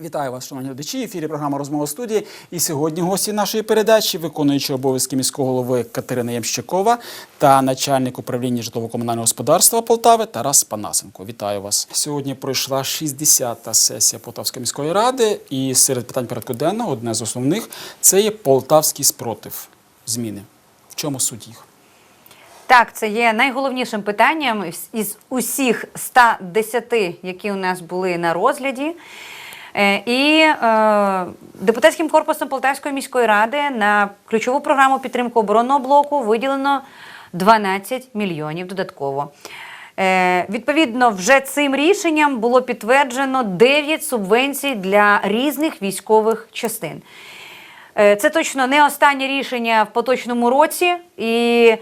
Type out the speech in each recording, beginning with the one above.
Вітаю вас, шановні глядачі. В ефірі програма Розмова студії. І сьогодні гості нашої передачі, виконуючи обов'язки міського голови Катерина Ямщикова та начальник управління житлово-комунального господарства Полтави Тарас Панасенко. Вітаю вас. Сьогодні пройшла 60-та сесія Полтавської міської ради, і серед питань порядку денного одне з основних це є полтавський спротив зміни. В чому суть їх? Так, це є найголовнішим питанням із- усіх 110, які у нас були на розгляді. Е, І е, депутатським корпусом Полтавської міської ради на ключову програму підтримки оборонного блоку виділено 12 мільйонів додатково. Е, відповідно, вже цим рішенням було підтверджено 9 субвенцій для різних військових частин. Це точно не останнє рішення в поточному році. І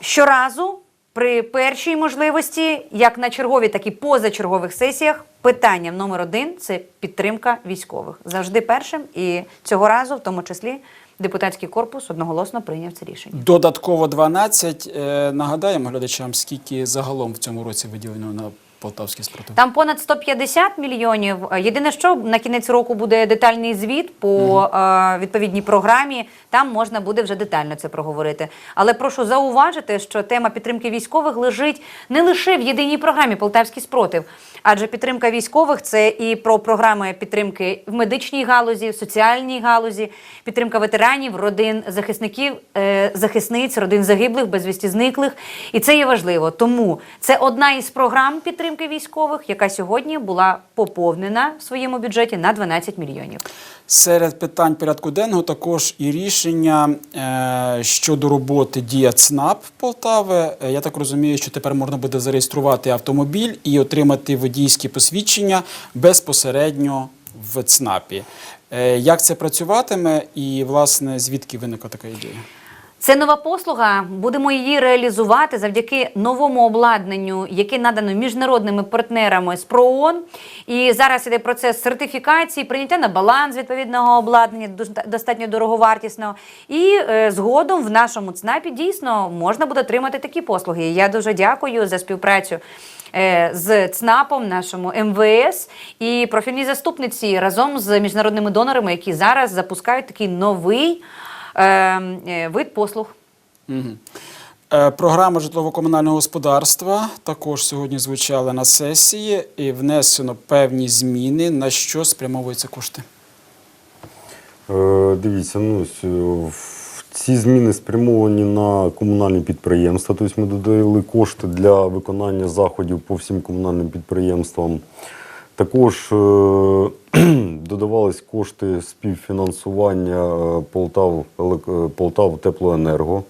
щоразу при першій можливості, як на черговій, так і позачергових сесіях, питанням номер один це підтримка військових. Завжди першим. І цього разу, в тому числі, депутатський корпус одноголосно прийняв це рішення. Додатково 12. Е, Нагадаємо глядачам, скільки загалом в цьому році виділено на полтавський спротив. Там понад 150 мільйонів. Єдине, що на кінець року буде детальний звіт по е, відповідній програмі. Там можна буде вже детально це проговорити. Але прошу зауважити, що тема підтримки військових лежить не лише в єдиній програмі Полтавський спротив, адже підтримка військових це і про програми підтримки в медичній галузі, в соціальній галузі, підтримка ветеранів, родин захисників, е, захисниць, родин загиблих, безвісті зниклих. І це є важливо. Тому це одна із програм підтримки військових, яка сьогодні була поповнена в своєму бюджеті на 12 мільйонів. Серед питань порядку денного також і рішення е, щодо роботи Дія ЦНАП Полтави. Е, Я так розумію, що тепер можна буде зареєструвати автомобіль і отримати водійські посвідчення безпосередньо в ЦНАПі. Е, Як це працюватиме і, власне, звідки виникла така ідея? Це нова послуга. Будемо її реалізувати завдяки новому обладнанню, яке надано міжнародними партнерами з ПРООН. І зараз іде процес сертифікації, прийняття на баланс відповідного обладнання, достатньо дороговартісного. І е, згодом в нашому ЦНАПі дійсно можна буде отримати такі послуги. Я дуже дякую за співпрацю. е, З ЦНАПом, нашому МВС і профільній заступниці разом з міжнародними донорами, які зараз запускають такий новий вид послуг. Е, Програма житлово-комунального господарства також сьогодні звучала на сесії і внесено певні зміни, на що спрямовуються кошти. Е, Дивіться, ну ці зміни спрямовані на комунальні підприємства. Тобто ми додали кошти для виконання заходів по всім комунальним підприємствам. Також е, додавались кошти співфінансування е, Полтав, е, Полтав Теплоенерго.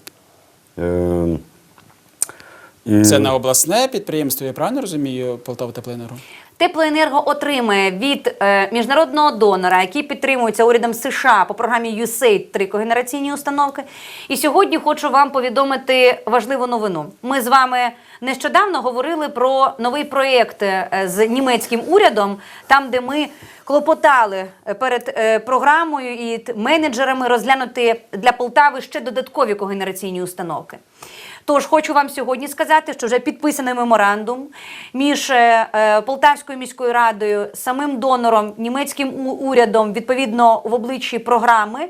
І- Це на обласне підприємство, я правильно розумію, Полтава Теплоенерго? Теплоенерго отримає від е, міжнародного донора, який підтримується урядом США по програмі USAID три когенераційні установки. І сьогодні хочу вам повідомити важливу новину. Ми з вами нещодавно говорили про новий проєкт е, з німецьким урядом, там, де ми клопотали е, перед е, програмою і менеджерами розглянути для Полтави ще додаткові когенераційні установки. Тож хочу вам сьогодні сказати, що вже підписаний меморандум між е, е, Полтавською міською радою, самим донором, німецьким урядом, відповідно в обличчі програми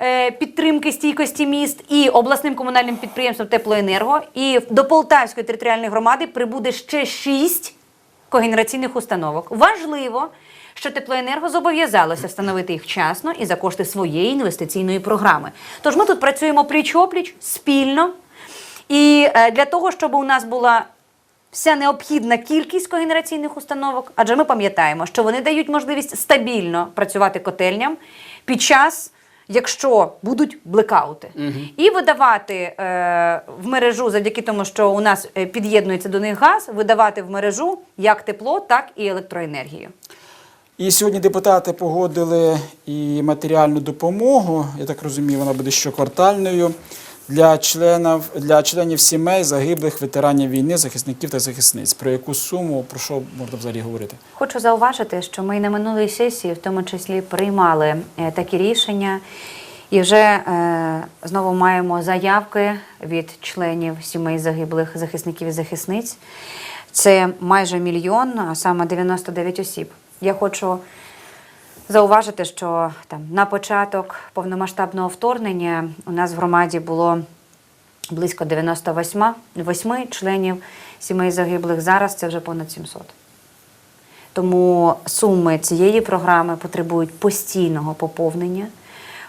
е, підтримки стійкості міст і обласним комунальним підприємством Теплоенерго. І до Полтавської територіальної громади прибуде ще шість когенераційних установок. Важливо, що теплоенерго зобов'язалося встановити їх вчасно і за кошти своєї інвестиційної програми. Тож ми тут працюємо пліч-опліч спільно. І е, для того, щоб у нас була вся необхідна кількість когенераційних установок, адже ми пам'ятаємо, що вони дають можливість стабільно працювати котельням під час. Якщо будуть блекаути, і видавати е, в мережу, завдяки тому, що у нас е, під'єднується до них газ, видавати в мережу як тепло, так і електроенергію. І сьогодні депутати погодили і матеріальну допомогу. Я так розумію, вона буде щоквартальною для членів, для членів сімей загиблих ветеранів війни, захисників та захисниць. Про яку суму, про що можна взагалі говорити? Хочу зауважити, що ми на минулій сесії, в тому числі, приймали е, такі рішення, і вже е, знову маємо заявки від членів сімей загиблих захисників і захисниць. Це майже мільйон, а саме 99 осіб. Я хочу зауважити, що там на початок повномасштабного вторгнення у нас в громаді було близько 98 восьми членів сімей загиблих. Зараз це вже понад 700. Тому суми цієї програми потребують постійного поповнення,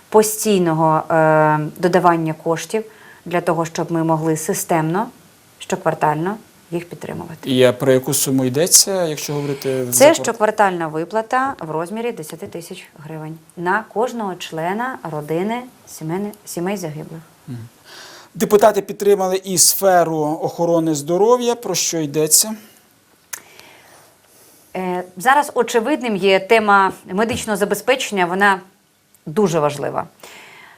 постійного е, додавання коштів для того, щоб ми могли системно, щоквартально їх підтримувати. І про яку суму йдеться, якщо говорити Це за- щоквартальна виплата в розмірі 10 тисяч гривень на кожного члена родини сімей загиблих. Депутати підтримали і сферу охорони здоров'я. Про що йдеться? Е, Зараз очевидним є тема медичного забезпечення, вона дуже важлива.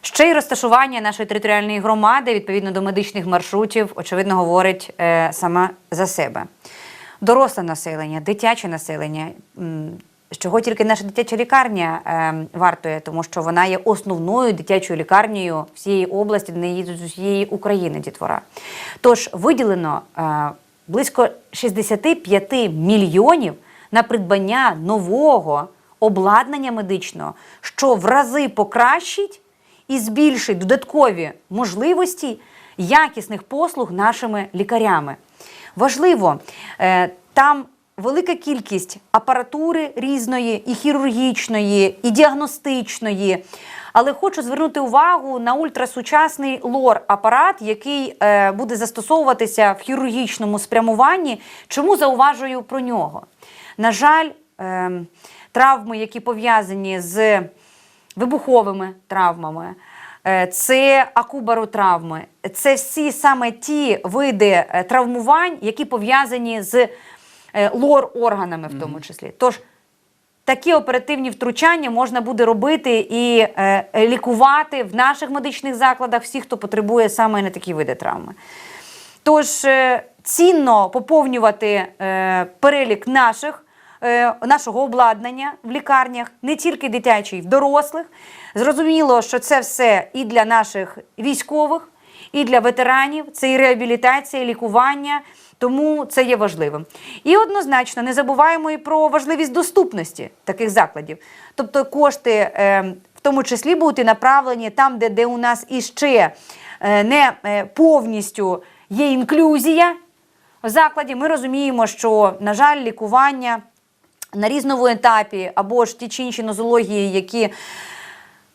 Ще й розташування нашої територіальної громади відповідно до медичних маршрутів, очевидно, говорить е, сама за себе. Доросле населення, дитяче населення, з чого тільки наша дитяча лікарня е, вартує, тому що вона є основною дитячою лікарнею всієї області, де не їдуть з усієї України дітвора. Тож виділено е, близько 65 мільйонів на придбання нового обладнання медичного, що в рази покращить і збільшить додаткові можливості якісних послуг нашими лікарями. Важливо, е, там велика кількість апаратури різної, і хірургічної, і діагностичної. Але хочу звернути увагу на ультрасучасний лор-апарат, який е, буде застосовуватися в хірургічному спрямуванні. Чому зауважую про нього? На жаль, е, травми, які пов'язані з вибуховими травмами, е, це акубаротравми, це всі саме ті види е, травмувань, які пов'язані з е, лор-органами, в тому числі. Тож такі оперативні втручання можна буде робити і лікувати в наших медичних закладах всіх, хто потребує саме на такі види травми. Тож е, цінно поповнювати е, перелік наших, нашого обладнання в лікарнях, не тільки дитячий, в дорослих. Зрозуміло, що це все і для наших військових, і для ветеранів, це і реабілітація, і лікування. Тому це є важливим. І однозначно не забуваємо і про важливість доступності таких закладів. Тобто кошти е, в тому числі будуть направлені там, де, де у нас іще е, не е, повністю є інклюзія в закладі. Ми розуміємо, що, на жаль, лікування на різному етапі або ж ті чи інші нозології, які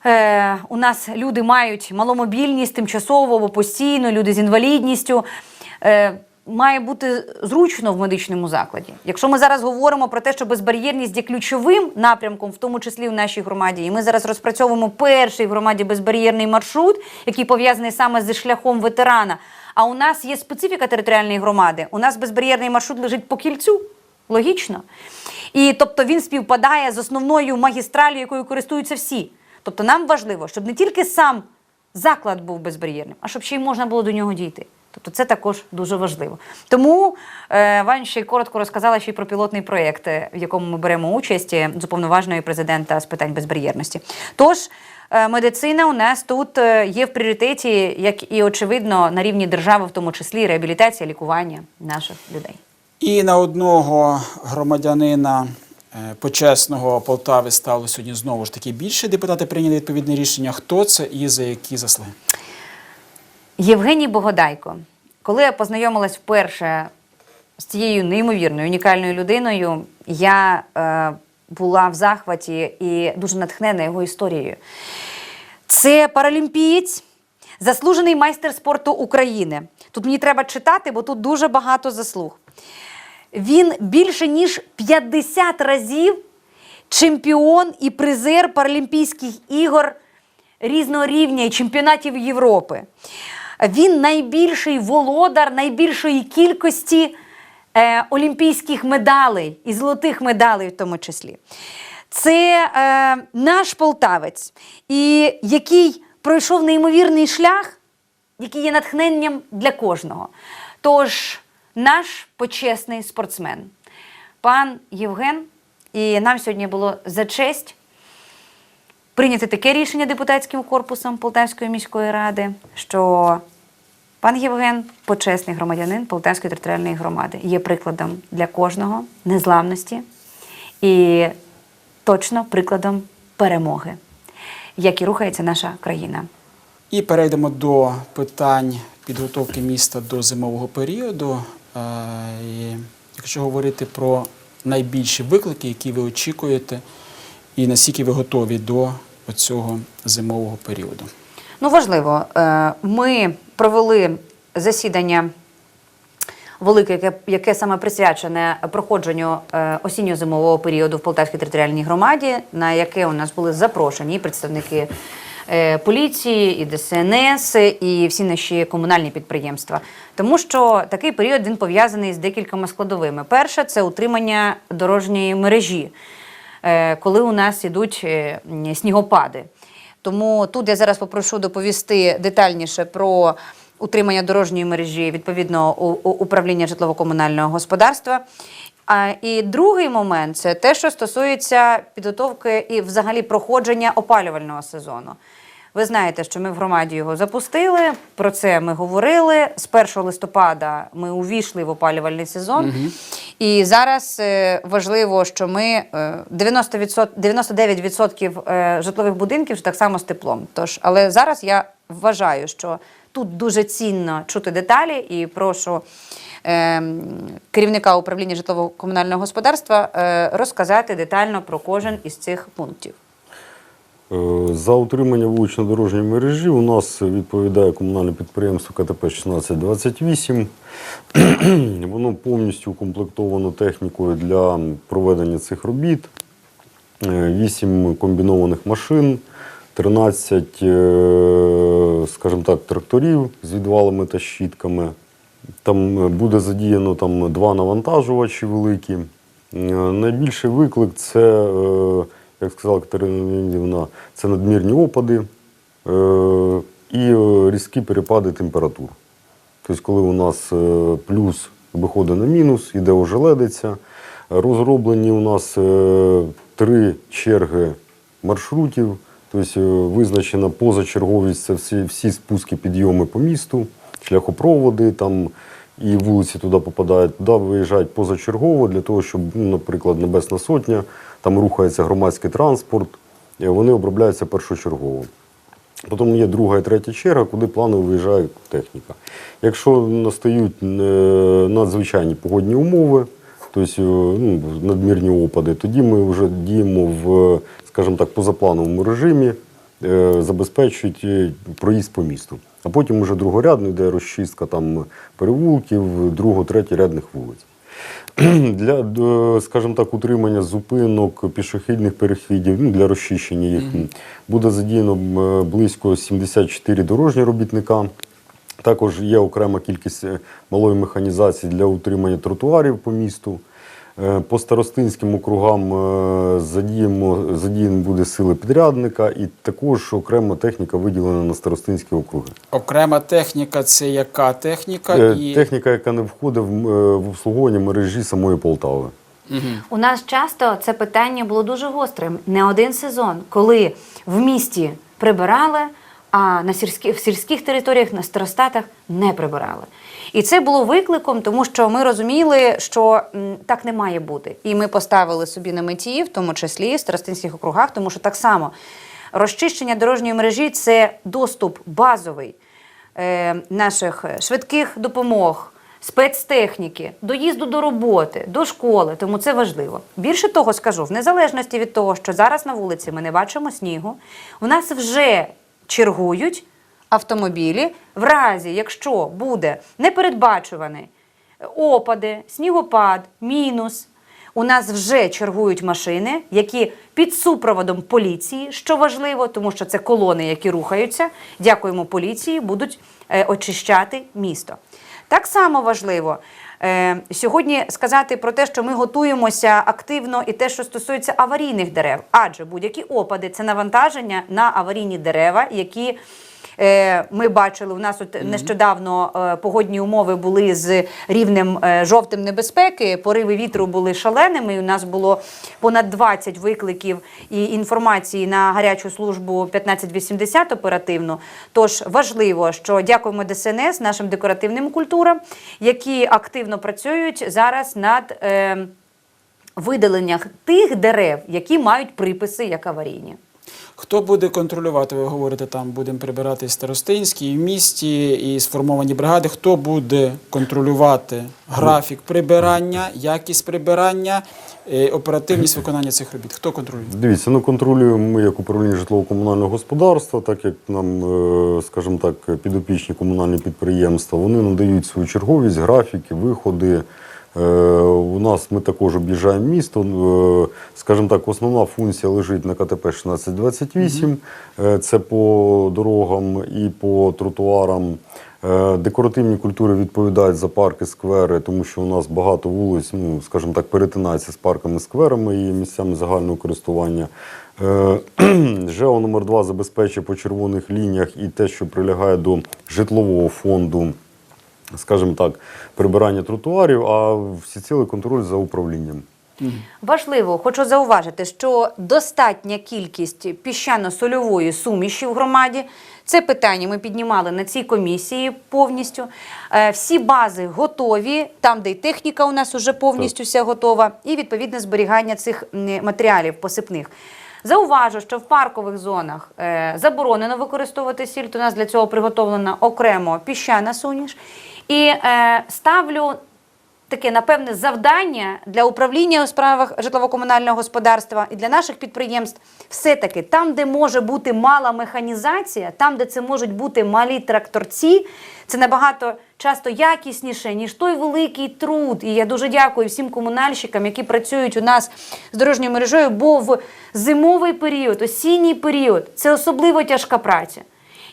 Е, у нас люди мають маломобільність тимчасово або постійно, люди з інвалідністю. Е, має бути зручно в медичному закладі. Якщо ми зараз говоримо про те, що безбар'єрність є ключовим напрямком, в тому числі в нашій громаді, і ми зараз розпрацьовуємо перший в громаді безбар'єрний маршрут, який пов'язаний саме зі шляхом ветерана. А у нас є специфіка територіальної громади. У нас безбар'єрний маршрут лежить по кільцю. Логічно. І тобто він співпадає з основною магістралью, якою користуються всі. Тобто нам важливо, щоб не тільки сам заклад був безбар'єрним, а щоб ще й можна було до нього дійти. Тобто це також дуже важливо. Тому е, Вань ще й коротко розказала ще й про пілотний проєкт, е, в якому ми беремо участь е, з уповноваженої президента з питань безбар'єрності. Тож е, медицина у нас тут е, є в пріоритеті, як і очевидно, на рівні держави, в тому числі реабілітація, лікування наших людей. І на одного громадянина е, почесного Полтави стало сьогодні знову ж таки більше. Депутати прийняли відповідне рішення. Хто це і за які заслуги? Євгеній Богодайко. Коли я познайомилась вперше з цією неймовірною унікальною людиною, я е, була в захваті і дуже натхнена його історією. Це паралімпієць, заслужений майстер спорту України. Тут мені треба читати, бо тут дуже багато заслуг. Він більше ніж 50 разів чемпіон і призер Паралімпійських ігор різного рівня і чемпіонатів Європи. Він найбільший володар найбільшої кількості е, олімпійських медалей і золотих медалей в тому числі. Це е, наш полтавець, і який пройшов неймовірний шлях які є натхненням для кожного. Тож, наш почесний спортсмен, пан Євген, і нам сьогодні було за честь прийняти таке рішення депутатським корпусом Полтавської міської ради, що пан Євген почесний громадянин Полтавської територіальної громади, є прикладом для кожного незламності і точно прикладом перемоги, як і рухається наша країна. І перейдемо до питань підготовки міста до зимового періоду. Якщо говорити про найбільші виклики, які ви очікуєте, і наскільки ви готові до цього зимового періоду. Ну, важливо, е, ми провели засідання велике, яке, саме присвячене проходженню е, осінньо-зимового періоду в Полтавській територіальній громаді, на яке у нас були запрошені представники поліції, і ДСНС, і всі наші комунальні підприємства. Тому що такий період він пов'язаний з декількома складовими. Перше це утримання дорожньої мережі, е, коли у нас ідуть е, снігопади. Тому тут я зараз попрошу доповісти детальніше про утримання дорожньої мережі відповідно управління житлово-комунального господарства. А, і другий момент це те, що стосується підготовки і взагалі проходження опалювального сезону. Ви знаєте, що ми в громаді його запустили. Про це ми говорили. З 1 листопада ми увійшли в опалювальний сезон. І зараз е, важливо, що ми е, 90%, 99% е, житлових будинків так само з теплом. Тож, але зараз я вважаю, що тут дуже цінно чути деталі, і прошу е, керівника управління житлово-комунального господарства е, розказати детально про кожен із цих пунктів. Е, За утримання вулично-дорожньої мережі у нас відповідає комунальне підприємство КТП 1628. Воно повністю укомплектовано технікою для проведення цих робіт. 8 комбінованих машин, 13, е, скажімо так, тракторів з відвалами та щітками. Там е, буде задіяно там, два навантажувачі великі. Е, Найбільший виклик це, е, як сказала Катерина Леонідівна, це надмірні опади і різкі перепади температур. Тобто, коли у нас плюс виходить на мінус, іде ожеледиця. Розроблені у нас три черги маршрутів, тобто визначена позачерговість це всі, всі спуски, підйоми по місту, шляхопроводи там і вулиці туди попадають, туди виїжджають позачергово для того, щоб, ну, наприклад, Небесна Сотня, там рухається громадський транспорт, е, вони обробляються першочергово. Потім є друга і третя черга, куди планово виїжджає техніка. Якщо настають е, надзвичайні погодні умови, тобто е, ну, надмірні опади, тоді ми вже діємо в, скажімо так, позаплановому режимі, забезпечують е, проїзд по місту. А потім вже другорядно йде розчистка там перевулків, друго, третьорядних вулиць. Для, е, скажімо так, утримання зупинок пішохідних перехідів, ну, для розчищення їх, буде задіяно е, близько 74 дорожні робітника. Також є окрема кількість е, малої механізації для утримання тротуарів по місту. Е, По старостинським округам е, задіємо, задіяні буде сили підрядника, і також окрема техніка виділена на старостинські округи. Окрема техніка це яка техніка? Е, І Техніка, яка не входить в, в обслуговування мережі самої Полтави. У нас часто це питання було дуже гострим. Не один сезон, коли в місті прибирали, а на сільських, в сільських територіях, на старостатах не прибирали. І це було викликом, тому що ми розуміли, що так не має бути. І ми поставили собі на меті, в тому числі в старостинських округах, тому що так само розчищення дорожньої мережі це доступ базовий е, наших швидких допомог, спецтехніки, доїзду до роботи, до школи. Тому це важливо. Більше того, скажу, в незалежності від того, що зараз на вулиці ми не бачимо снігу, у нас вже чергують автомобілі в разі, якщо буде непередбачуваний опади, снігопад, мінус. У нас вже чергують машини, які під супроводом поліції, що важливо, тому що це колони, які рухаються. Дякуємо поліції, будуть е, очищати місто. Так само важливо сьогодні сказати про те, що ми готуємося активно і те, що стосується аварійних дерев, адже будь-які опади це навантаження на аварійні дерева, які Е, Ми бачили, у нас от нещодавно е, погодні умови були з рівнем е, жовтим небезпеки. Пориви вітру були шаленими. і У нас було понад 20 викликів і інформації на гарячу службу 1580 оперативно. Тож важливо, що дякуємо ДСНС, нашим декоративним культурам, які активно працюють зараз над е, видаленням тих дерев, які мають приписи як аварійні. Хто буде контролювати? Ви говорите, там будемо прибирати і старостинські, і в місті, і сформовані бригади. Хто буде контролювати графік прибирання, якість прибирання, е, оперативність виконання цих робіт? Хто контролює? Дивіться, ну контролюємо ми як управління житлово-комунального господарства, так як нам, е, скажімо так, підопічні комунальні підприємства, вони надають свою черговість, графіки, виходи. Е, У нас ми також об'їжджаємо місто. Е, Скажімо так, основна функція лежить на КТП 1628. Е, Це по дорогам і по тротуарам. Декоративні культури відповідають за парки, сквери, тому що у нас багато вулиць, ну скажімо так, перетинається з парками, скверами і місцями загального користування. ЖЕО номер 2 забезпечує по червоних лініях і те, що прилягає до житлового фонду, скажімо так, прибирання тротуарів, а всецілий контроль за управлінням. Важливо, хочу зауважити, що достатня кількість піщано-сольової суміші в громаді. Це питання ми піднімали на цій комісії повністю. Е, Всі бази готові, там, де й техніка у нас вже повністю вся готова, і відповідне зберігання цих матеріалів посипних. Зауважу, що в паркових зонах е, заборонено використовувати сіль. У нас для цього приготовлена окремо піщана суміш. І е, ставлю таке напевне завдання для управління у справах житлово-комунального господарства і для наших підприємств. Все-таки там, де може бути мала механізація, там, де це можуть бути малі тракторці, це набагато часто якісніше, ніж той великий труд. І я дуже дякую всім комунальщикам, які працюють у нас з дорожньою мережею, бо в зимовий період, осінній період це особливо тяжка праця.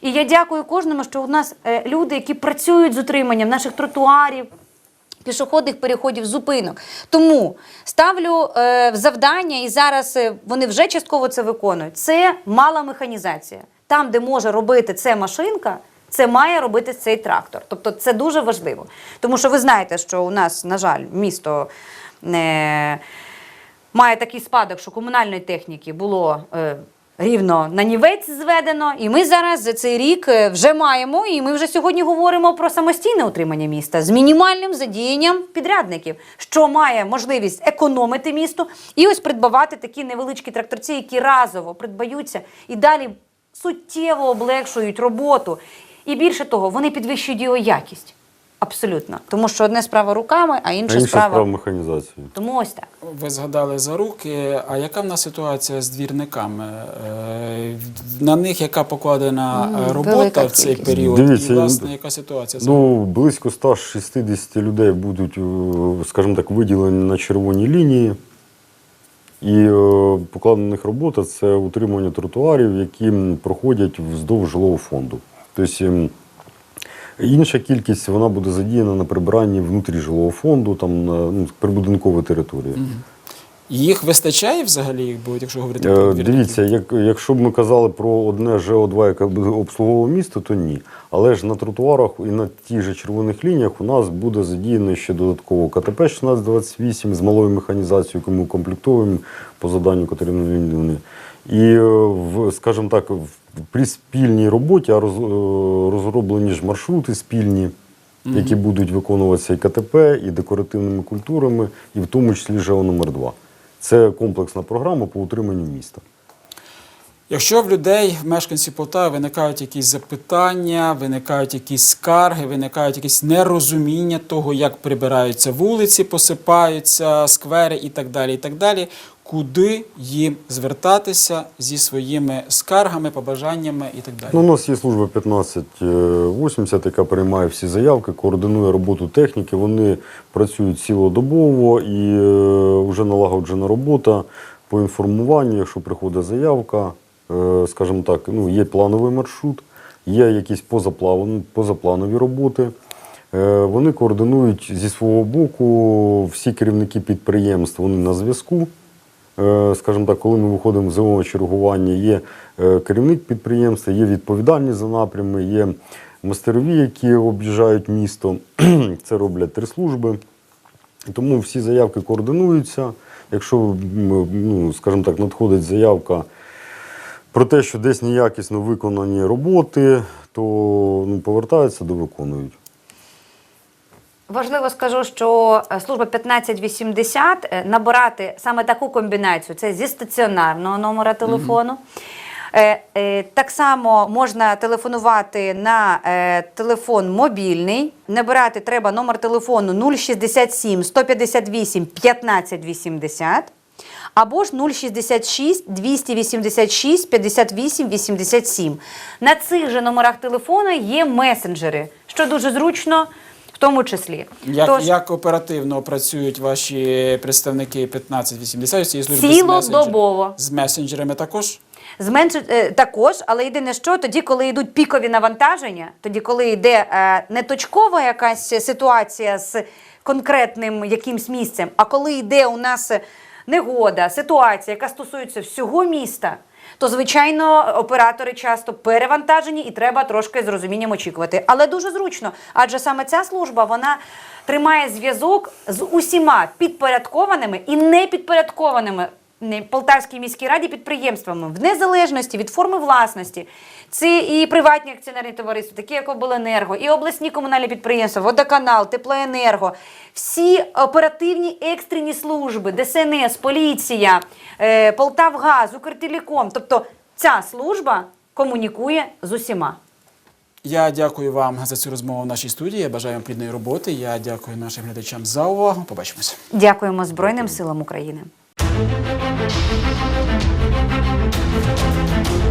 І я дякую кожному, що у нас е, люди, які працюють з утриманням наших тротуарів, пішохідних переходів, зупинок. Тому ставлю е, завдання, і зараз е, вони вже частково це виконують. Це мала механізація. Там, де може робити це машинка, це має робити цей трактор. Тобто це дуже важливо. Тому що ви знаєте, що у нас, на жаль, місто. Е, має такий спадок, що комунальної техніки було е, рівно на нівець зведено. І ми зараз за цей рік е, вже маємо, і ми вже сьогодні говоримо про самостійне утримання міста з мінімальним задіянням підрядників, що має можливість економити місто і ось придбавати такі невеличкі тракторці, які разово придбаються і далі суттєво облегшують роботу. І більше того, вони підвищують його якість. Абсолютно. Тому що одне справа руками, а А інша, інша справа. справа механізації. Тому ось так. Ви згадали за руки. А яка в нас ситуація з двірниками? Е, На них яка покладена робота в цей кількість. період? Дивіться, і, власне, яка ситуація? Ну, близько 160 людей будуть, е, скажімо так, виділені на червоній лінії. І е, покладена на них робота це утримування тротуарів, які проходять вздовж жилого фонду. Тобто ем, інша кількість вона буде задіяна на прибиранні внутрі жилого фонду, там, на ну, прибудинковій території. Їх вистачає взагалі, бо якщо говорити Е, про двірників? Дивіться, як, якщо б ми казали про одне ЖО2, яке буде обслуговувало місто, то ні. Але ж на тротуарах і на тих же червоних лініях у нас буде задіяно ще додатково КТП 1628 з малою механізацією, яку ми укомплектовуємо по заданню Катерини Леонідівни. І, е, скажімо так, в- при спільній роботі а роз, е, розроблені ж маршрути спільні, які будуть виконуватися і КТП, і декоративними культурами, і в тому числі ЖО номер 2 Це комплексна програма по утриманню міста. Якщо в людей, в мешканців Полтави, виникають якісь запитання, виникають якісь скарги, виникають якісь нерозуміння того, як прибираються вулиці, посипаються сквери і так далі, і так далі, куди їм звертатися зі своїми скаргами, побажаннями і так далі. Ну, у нас є служба 1580, яка приймає всі заявки, координує роботу техніки. Вони працюють цілодобово і е, вже налагоджена робота по інформуванню. Якщо приходить заявка, е, скажімо так, ну, є плановий маршрут, є якісь позаплавні- позапланові роботи. Е, Вони координують зі свого боку всі керівники підприємств, вони на зв'язку. Е, скажімо так, коли ми виходимо в зимове чергування, є е, керівник підприємства, є відповідальні за напрями, є мастерові, які об'їжджають місто. Це роблять три служби. Тому всі заявки координуються. Якщо, ну, скажімо так, надходить заявка про те, що десь неякісно виконані роботи, то ну, повертаються до виконують. Важливо скажу, що е, служба 1580 е, набирати саме таку комбінацію це зі стаціонарного номера телефону. Е, Так само можна телефонувати на телефон мобільний. Набирати треба номер телефону 067 158 1580 або ж 066 286 58 87. На цих же номерах телефону є месенджери, що дуже зручно в тому числі. Як, Тож, як оперативно працюють ваші представники 1580 цієї служби з, Цілодобово. месенджер- з месенджерами також? Зменши е, також, але єдине, що тоді, коли йдуть пікові навантаження, тоді, коли йде е, не точкова якась ситуація з конкретним якимсь місцем, а коли йде у нас негода, ситуація, яка стосується всього міста. То, звичайно, оператори часто перевантажені і треба трошки з розумінням очікувати. Але дуже зручно, адже саме ця служба вона тримає зв'язок з усіма підпорядкованими і непідпорядкованими не, Полтавській міській раді підприємствами в незалежності від форми власності. Це і приватні акціонерні товариства, такі як обленерго, і обласні комунальні підприємства, водоканал, теплоенерго, всі оперативні екстрені служби, ДСНС, поліція, е, Полтавгаз, Укртелеком. Тобто ця служба комунікує з усіма. Я дякую вам за цю розмову в нашій студії. Я бажаю вам плідної роботи. Я дякую нашим глядачам за увагу. Побачимося. Дякуємо Збройним силам України. Thank you.